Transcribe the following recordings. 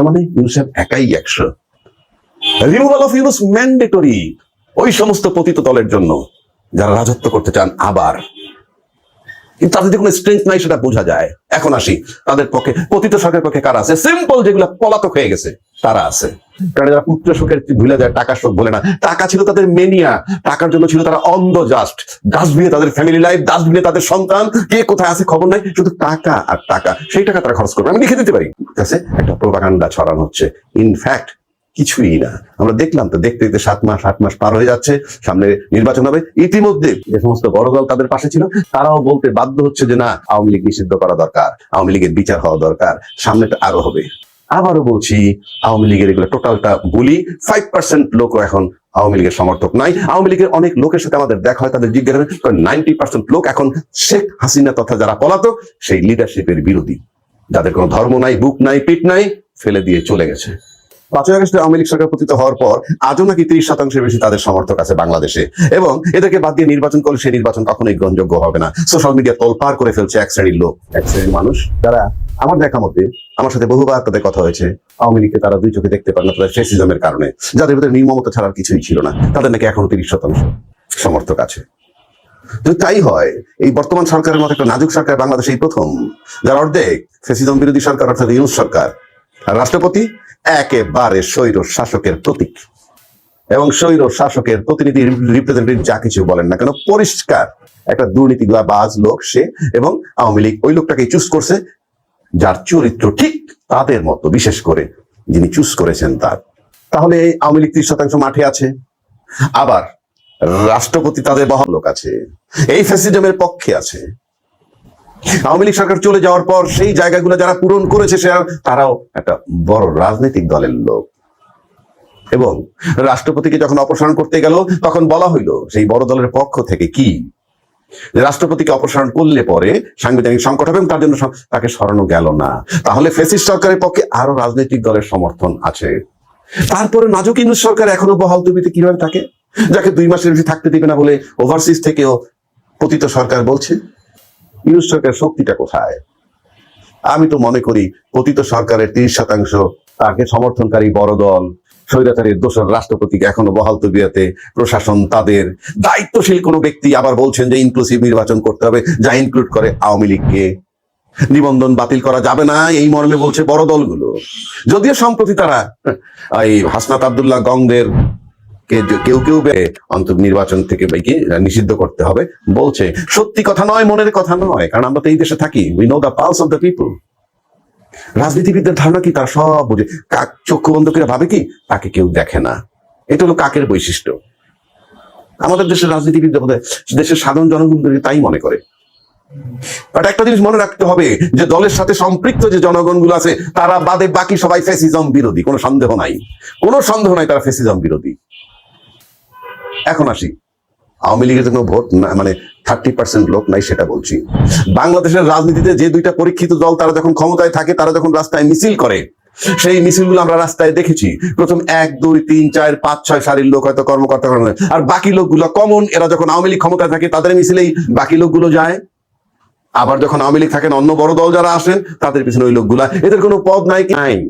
তার মানে ইউনুসেফ একাই একশো। রিমুভাল অফ ইউনুস ম্যান্ডেটরি ওই সমস্ত পতিত দলের জন্য যারা রাজত্ব করতে চান আবার। কিন্তু তাদের যে কোনো স্ট্রেংথ নাই সেটা বোঝা যায়। এখন আসি তাদের পক্ষে পতিত সরকারের পক্ষে কারা আছে? সিম্পল যেগুলো পলাতক হয়ে গেছে, তারা আছে। কারণ যারা পুত্র শোকের ভুলে যায়, টাকা শোক বলে না, টাকা ছিল তাদের মেনিয়া টাকার জন্য ছিল তারা অন্ধ জাস্ট ডাস্টবিনে তাদের ফ্যামিলি লাইফ ডাস্টবিনে তাদের সন্তান, কে কোথায় আছে খবর নাই, শুধু টাকা আর টাকা। সেই টাকা তারা খরচ করবে। আমি লিখে দিতে পারি। ঠিক আছে? একটা প্রোপাগান্ডা ছড়ানো হচ্ছে। ইনফ্যাক্ট কিছুই না। আমরা দেখলাম তো, দেখতে দেখতে সাত মাস, আট মাস পার হয়ে যাচ্ছে, সামনে নির্বাচন হবে। ইতিমধ্যে যে সমস্ত বড় দল তাদের পাশে ছিল, তারাও বলতে বাধ্য হচ্ছে যে না, আওয়ামী লীগ নিষিদ্ধ করা দরকার, আওয়ামী লীগের বিচার হওয়া দরকার সামনেটা আরও হবে। আবারও বলছি, আওয়ামী লীগের এগুলো টোটালটা বলি ফাইভ পার্সেন্ট লোকও এখন আওয়ামী লীগের সমর্থক নাই। আওয়ামী লীগের অনেক লোকের সাথে আমাদের দেখা হয়, তাদের জিজ্ঞাসা নাইনটি পার্সেন্ট লোক এখন শেখ হাসিনা তথা যারা পলাতক, সেই লিডারশিপের বিরোধী। যাদের কোনো ধর্ম নাই, বুক নাই, পিঠ নাই, ফেলে দিয়ে চলে গেছে। পাঁচই আগস্টে আওয়ামী লীগ সরকার পতিত হওয়ার পর আজও নাকি তিরিশ শতাংশের বেশি তাদের সমর্থক আছে বাংলাদেশে। এবং এদেরকে বাদ দিয়ে নির্বাচন করলে সেই নির্বাচন কখনোই গ্রহণযোগ্য হবে না। সোশ্যাল মিডিয়া তোলপার করে ফেলছে এক শ্রেণির লোক, এক শ্রেণির মানুষ। যারা আমার দেখা মতে আমার সাথে বহুবার তাদের কথা হয়েছে। আওয়ামী লীগকে তারা দুই চোখে দেখতে পারে না তাদের ফেসিজমের কারণে। যাদের ভিতরে নির্মমতা ছাড়ার কিছুই ছিল না, তাদের নাকি এখনও তিরিশ শতাংশ সমর্থক আছে। যদি তাই হয়, এই বর্তমান সরকারের মতো একটা নাজুক সরকার বাংলাদেশে এই প্রথম, যার অর্ধেক ফেসিজম বিরোধী সরকার অর্থাৎ ইউনুস সরকার। আর রাষ্ট্রপতি? একেবারে স্বৈর শাসকের প্রতীক। এবং স্বৈর শাসকের প্রতিনিধি রিপ্রেজেন্টেটিভ যা কিছু বলেন না কেন, পরিষ্কার একটা দুর্নীতি বাজ লোক সে এবং আওয়ামী লীগ ওই লোকটাকে চুজ করছে, যার চরিত্র ঠিক তাদের মতো, বিশেষ করে যিনি চুজ করেছেন তার। তাহলে এই আওয়ামী লীগ ত্রিশ শতাংশ মাঠে আছে। আবার রাষ্ট্রপতি তাদের বহাল লোক আছে, এই ফ্যাসিজমের পক্ষে আছে। আওয়ামী লীগ সরকার চলে যাওয়ার পর সেই জায়গাগুলো যারা পূরণ করেছে, সে তারাও একটা বড় রাজনৈতিক দলের লোক। এবং রাষ্ট্রপতিকে যখন অপসারণ করতে গেল, তখন বলা হইল, সেই বড় দলের পক্ষ থেকে কি? রাষ্ট্রপতিকে অপসারণ করলে পরে সাংবিধানিক সংকট হবে তার জন্য তাকে সরানো গেল না। তাহলে ফেসিস সরকারের পক্ষে আরও রাজনৈতিক দলের সমর্থন আছে। তারপরে নাজুক ইন্দুস সরকার এখনও বহাল তুবিতে কীভাবে থাকে? যাকে দুই মাসের বেশি থাকতে দিবে না বলে ওভারসিজ থেকেও পতিত সরকার বলছে। ইউনুস শক্তিটা কোথায়? আমি তো মনে করি পতিত সরকারের তিরিশ শতাংশ তাকে সমর্থনকারী বড় দল, স্বৈরাচারীর দোসর রাষ্ট্রপতিকে এখনও বহাল তবিয়াতে প্রশাসন তাদের দায়িত্বশীল কোনো ব্যক্তি আবার বলছেন যে ইনক্লুসিভ নির্বাচন করতে হবে, যা ইনক্লুড করে আওয়ামী লীগকে। নিবন্ধন বাতিল করা যাবে না, এই মর্মে বলছে বড় দলগুলো। যদিও সম্প্রতি তারা, এই হাসনাত আবদুল্লাহ কে কেউ কেউ নির্বাচন থেকে নিষিদ্ধ করতে হবে, বলছে। সত্যি কথা নয়, মনের কথা নয়, কারণ আমরা তো এই দেশে থাকি। We know the pulse of the people রাজনীতিবিদদের ধারণা কি? তার সব বুঝে। কাক চক্ষু বন্ধ করে ভাবে কি? তাকে কেউ দেখে না। এটা হলো কাকের বৈশিষ্ট্য। আমাদের দেশের রাজনীতিবিদ দেশের সাধারণ জনগণ তাই মনে করে। একটা জিনিস মনে রাখতে হবে, যে দলের সাথে সম্পৃক্ত যে জনগণগুলো আছে, তারা বাদে বাকি সবাই ফেসিজম বিরোধী। কোনো সন্দেহ নাই। কোনো সন্দেহ নাই তারা ফেসিজম বিরোধী। এখন আসি। আওয়ামী লীগের জন্য ভোট মানে থার্টি পার্সেন্ট লোক নাই সেটা বলছি। বাংলাদেশের রাজনীতিতে যে দুইটা পরীক্ষিত দল, তারা যখন ক্ষমতায় থাকে, তারা যখন রাস্তায় মিছিল করে, সেই মিছিলগুলো আমরা রাস্তায় দেখেছি। প্রথম এক, দুই, তিন, চার, পাঁচ, ছয় সারির লোক হয়তো কর্মকর্তা। আর বাকি লোকগুলো কমন এরা যখন আওয়ামী লীগ ক্ষমতায় থাকে, তাদের মিছিলেই বাকি লোকগুলো যায়। আবার যখন আওয়ামী লীগ থাকেন, অন্য বড় দল যারা আসেন, তাদের পিছনে ওই লোকগুলা। এদের কোনো পদ নাই নাই।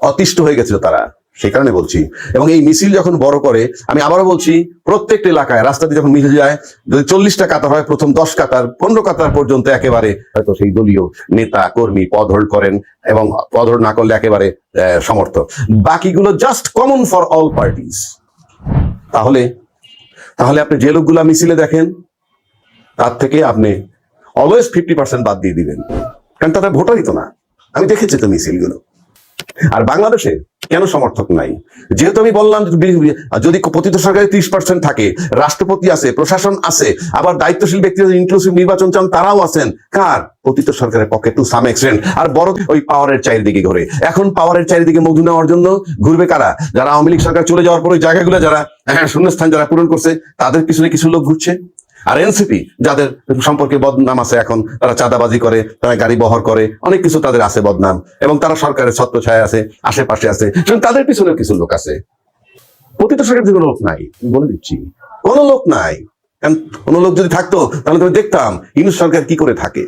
অতিষ্ঠ হয়ে গেছিল তারা। সেই কারণে বলছি। এবং এই মিছিল যখন বড় করে, আমি আবারও বলছি, প্রত্যেকটা এলাকায় রাস্তা দিয়ে যখন মিছিল যায়, যদি চল্লিশটা কাতার হয়, প্রথম দশ কাতার, পনেরো কাতার পর্যন্ত একেবারে হয়তো সেই দলীয় নেতা, কর্মী পদ করেন এবং পদ না করলে একেবারে সমর্থক। বাকিগুলো just common for all parties তাহলে তাহলে আপনি যে লোকগুলা মিছিলে দেখেন, তার থেকে আপনি অলওয়েজ ফিফটি পার্সেন্ট বাদ দিয়ে দিবেন। কারণ তারা ভোটারই তো না। আমি দেখেছি তো মিছিলগুলো। আর বাংলাদেশে কেন সমর্থক নাই? যেহেতু আমি বললাম যদি পতিত সরকারে ত্রিশ পার্সেন্ট থাকে রাষ্ট্রপতি আছে প্রশাসন আছে আবার দায়িত্বশীল ব্যক্তি ইনক্লুসিভ নির্বাচন চান তারাও আছেন। কার? পতিত সরকারের পক্ষে টু সাম এক্সটেন্ট আর বড় ওই পাওয়ারের চারিদিকে ঘুরে। এখন পাওয়ারের চারিদিকে মধু নেওয়ার জন্য ঘুরবে কারা? যারা আওয়ামী লীগ সরকার চলে যাওয়ার পর ওই জায়গাগুলো যারা হ্যাঁ, শূন্যস্থান যারা পূরণ করছে তাদের পিছনে কিছু লোক ঘুরছে। আর এনসিপি, যাদের সম্পর্কে বদনাম আছে এখন, তারা চাঁদাবাজি করে, তারা গাড়ি বহর করে, অনেক কিছু তাদের আছে বদনাম। এবং তারা সরকারের ছত্র ছায় আছে, আশেপাশে আছে। তাদের পিছনেও কিছু লোক আছে। প্রতিটা সরকার কোনো লোক নাই, বলে দিচ্ছি। কোনো লোক নাই। কারণ কোনো লোক যদি থাকতো, তাহলে তুমি দেখতাম ইউনুস সরকার কি করে থাকে?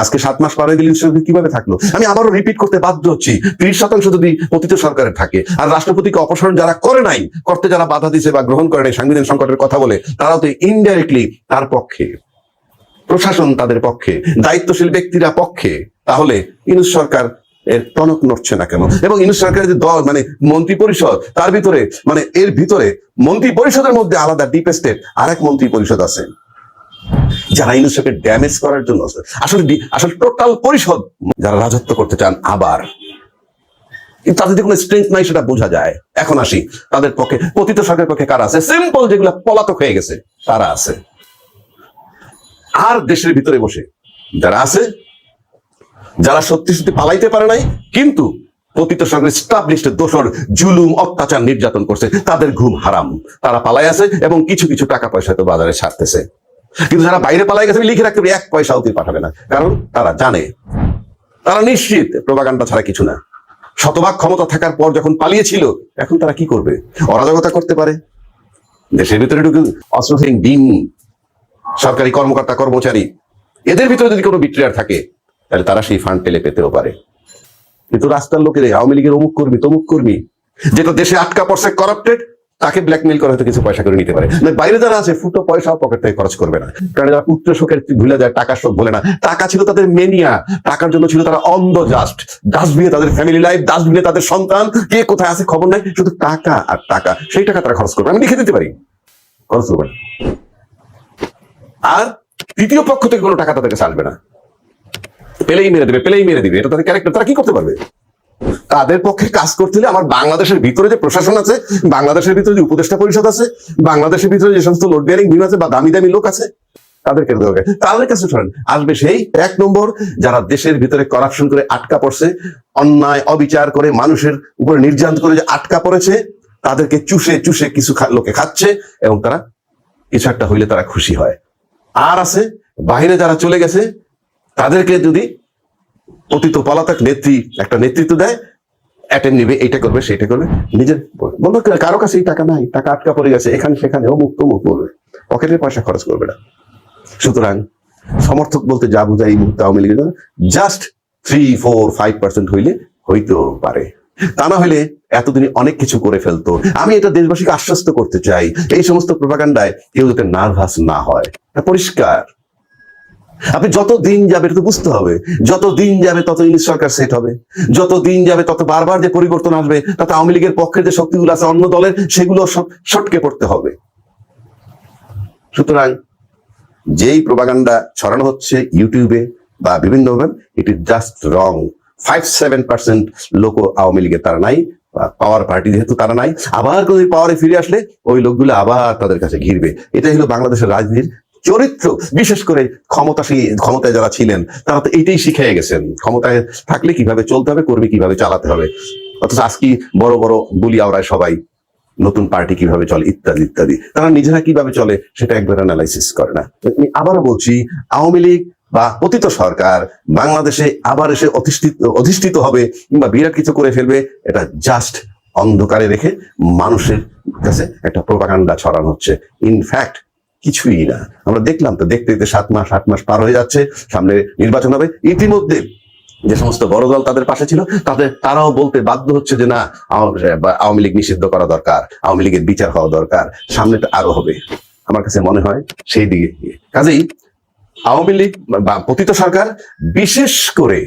আজকে সাত মাস পার হয়ে গেলে কীভাবে থাকল? আমি আবারও রিপিট করতে বাধ্য হচ্ছি। ত্রিশ শতাংশ যদি পতিত সরকারের থাকে আর রাষ্ট্রপতিকে অপসারণ যারা করে নাই, করতে যারা বাধা দিছে বা গ্রহণ করে নাই, সাংবিধানিক সংকটের কথা বলে, তারাও তো ইনডাইরেক্টলি তার পক্ষে। প্রশাসন তাদের পক্ষে, দায়িত্বশীল ব্যক্তিরা পক্ষে। তাহলে ইনুস সরকার এর টনক নড়ছে না কেন? এবং ইনুস সরকারের যে দল মানে মন্ত্রী পরিষদ তার ভিতরে মানে এর ভিতরে মন্ত্রী পরিষদের মধ্যে আলাদা ডিপ স্টেট আরেক মন্ত্রী পরিষদ আছে। যারা ইউনুসকে ড্যামেজ করার জন্য আসলে আসলে টোটাল পরিষদ যারা রাজত্ব করতে চান আবার। তাদের যে কোনো স্ট্রেংথ নাই সেটা বোঝা যায়। এখন আসি, তাদের পক্ষে, পতিত সরকারের পক্ষে কারা আছে? সিম্পল যেগুলো পলাতক হয়ে গেছে, তারা আছে। আর দেশের ভিতরে বসে যারা আছে, যারা সত্যি সত্যি পালাইতে পারে নাই, কিন্তু পতিত সরকার স্টাবলিশড দোষর, জুলুম, অত্যাচার, নির্যাতন করছে, তাদের ঘুম হারাম। তারা পালাই আছে এবং কিছু কিছু টাকা পয়সা তো বাজারে ছাড়তেছে। কিন্তু যারা বাইরে পালাই গেছে, লিখে রাখতে এক পয়সা অতি পাঠাবে না। কারণ তারা জানে। তারা নিশ্চিত প্রবাগান্ডা ছাড়া কিছু না। শতভাগ ক্ষমতা থাকার পর যখন পালিয়েছিল, এখন তারা কি করবে? অরাজকতা করতে পারে। দেশের ভিতরে ঢুকে অস্ত্রহীন ডিম, সরকারি কর্মকর্তা, কর্মচারী, এদের ভিতরে যদি কোনো বিক্রিয়ার থাকে, তাহলে তারা সেই ফান্ড পেলে পেতেও পারে। কিন্তু রাস্তার লোকের, আওয়ামী লীগের অমুক কর্মী, তমুক কর্মী, যেটা দেশে আটকা পড়ছে করাপ্টেড তাকে ব্ল্যাকমেল করে হয়তো কিছু পয়সা করে নিতে পারে। না, বাইরে যারা আছে, ফুটো পয়সাও পকেট থেকে খরচ করবে না। কারণ যারা পুত্র শোকের ভুলে যায়, টাকার শোক বলে না, টাকা ছিল তাদের মেনিয়া টাকার জন্য ছিল তারা অন্ধ জাস্ট ডাস্টবিনে তাদের ফ্যামিলি লাইফ ডাস্টবিনে তাদের সন্তান, কে কোথায় আছে খবর নাই, শুধু টাকা আর টাকা, সেই টাকা তারা খরচ করবে আমি লিখে দিতে পারি? খরচ করবে না। আর তৃতীয় পক্ষ থেকে কোনো টাকা তাদেরকে আসবে না। পেলেই মেরে দেবে, পেলেই মেরে দিবে, এটা তাদের ক্যারেক্টার তারা কি করতে পারবে? তাদের পক্ষে কাজ করতে হলে আমার বাংলাদেশের ভিতরে যে প্রশাসন আছে, বাংলাদেশের ভিতরে যে উপদেষ্টা পরিষদ আছে, বাংলাদেশের ভিতরে যে সমস্ত লোড বিয়ারিং বিম আছে বা দামি দামি লোক আছে, তাদেরকে দরকার তাদের কাছে শোনেন আসবে সেই এক নম্বর যারা দেশের ভিতরে করাপশন করে আটকা পড়ছে, অন্যায়, অবিচার করে মানুষের উপরে নির্যাতন করে যে আটকা পড়েছে, তাদেরকে চুষে চুষে কিছু লোকে খাচ্ছে এবং তারা কিছু একটা হইলে তারা খুশি হয়। আর আছে, বাইরে যারা চলে গেছে, তাদেরকে যদি অতীত পলাতক নেত্রী একটা নেতৃত্ব দেয় অ্যাটেন্ড নিবে, এইটা করবে সেটা করবে, নিজের বলব, কারও কাছে এই টাকা নাই, টাকা আটকা পড়ে গেছে, এখানে সেখানে, অমুক, তমুক বলবে। পকেটের পয়সা খরচ করবে না। সুতরাং সমর্থক বলতে যা বোঝায় এই মুহূর্তে আওয়ামী লীগের just three four five percent হইলে হইতেও পারে। তা না হলে এতদিনে অনেক কিছু করে ফেলতো। আমি এটা দেশবাসীকে আশ্বস্ত করতে চাই। এই সমস্ত প্রভাকাণ্ডায় কেউ যাতে নার্ভাস না হয়। পরিষ্কার। আপনি যত দিন যাবে, এটা তো বুঝতে হবে, যত দিন যাবে, তত ইংলিশ সরকার সেট হবে। যত দিন যাবে, তত বারবার যে পরিবর্তন আসবে, তাতে আওয়ামী লীগের পক্ষের যে শক্তিগুলো আছে, অন্য দলের, সেগুলো সটকে পড়তে হবে। সুতরাং যেই প্রবাগান্ডা ছড়ানো হচ্ছে ইউটিউবে বা বিভিন্ন it is just wrong five seven percent লোক আওয়ামী লীগের তারা নাই পাওয়ার পার্টি যেহেতু তারা নাই, আবার কোনো পাওয়ারে ফিরে আসলে ওই লোকগুলো আবার তাদের কাছে ঘিরবে। এটাই হলো বাংলাদেশের রাজনীতির চরিত্র, বিশেষ করে ক্ষমতাশী, ক্ষমতায় যারা ছিলেন, তারা তো এইটাই শিখে গেছেন। ক্ষমতায় থাকলে কীভাবে চলতে হবে কর্মী কীভাবে চালাতে হবে। অথচ আজকে বড় বড় বলি আওড়ায় সবাই, নতুন পার্টি কীভাবে চলে, ইত্যাদি ইত্যাদি। তারা নিজেরা কীভাবে চলে, সেটা একবার অ্যানালাইসিস করে না। আবারও বলছি, আওয়ামী লীগ বা পতিত সরকার বাংলাদেশে আবার এসে অধিষ্ঠিত অধিষ্ঠিত হবে কিংবা বিরাট কিছু করে ফেলবে, এটা জাস্ট অন্ধকারে রেখে মানুষের কাছে একটা প্রোপাগান্ডা ছড়ানো হচ্ছে। ইনফ্যাক্ট কিছুই না। আমরা দেখলাম তো, দেখতে দেখতে সাত মাস, আট মাস পার হয়ে যাচ্ছে, সামনে নির্বাচন হবে। ইতিমধ্যে যে সমস্ত বড় দল তাদের পাশে ছিল, তাদের, তারাও বলতে বাধ্য হচ্ছে যে না, আওয়ামী লীগ নিষিদ্ধ করা দরকার, আওয়ামী লীগের বিচার হওয়া দরকার সামনেটা আরও হবে। আমার কাছে মনে হয় সেই দিকে কাজেই আওয়ামী লীগ বা পতিত সরকার বিশেষ করে